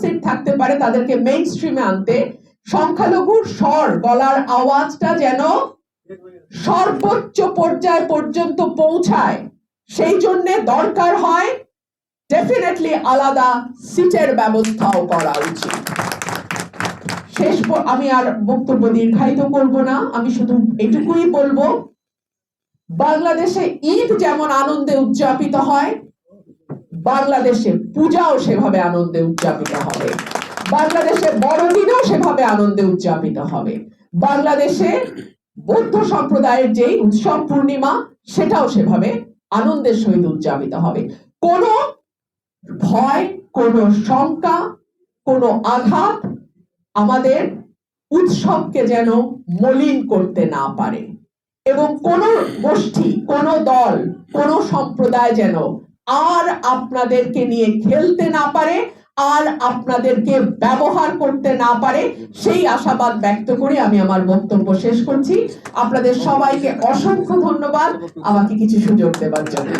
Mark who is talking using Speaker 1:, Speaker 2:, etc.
Speaker 1: Seat থাকতে পারে তাদেরকে মেইন স্ট্রিমে আনতে। সংখ্যালঘুর স্বর গলার আওয়াজটা যেন সর্বোচ্চ পর্যায় পর্যন্ত পৌঁছায়। সেই জন্য দরকার হয় ডেফিনেটলি আলাদা সিটের ব্যবস্থাও করা উচিত। শেষ আমি আর বক্তব্য দীর্ঘায়িত করব না, আমি শুধু এটুকুই বলব, বাংলাদেশে ঈদ যেমন আনন্দে উদযাপিত হয় বাংলাদেশে পূজাও সেভাবে আনন্দে উদযাপিত হবে। বাংলাদেশে বড়দিনও সেভাবে আনন্দে উদযাপিত হবে। বাংলাদেশে বৌদ্ধ সম্প্রদায়ের যে উৎসব পূর্ণিমা, সেটাও সেভাবে আনন্দের সহিত উদযাপিত হবে। কোনো ভয়, কোনো শঙ্কা, কোনো আঘাত আমাদের উৎসবকে যেন মলিন করতে না পারে। এবং কোন গোষ্ঠী, কোন দল, কোন সম্প্রদায় যেন আর আপনাদেরকে নিয়ে খেলতে না পারে, আর আপনাদেরকে ব্যবহার করতে না পারে, সেই আশাবাদ ব্যক্ত করে আমি আমার বক্তব্য শেষ করছি। আপনাদের সবাইকে অসংখ্য ধন্যবাদ। আমাকে কিছু সুযোগ দেবার জন্য।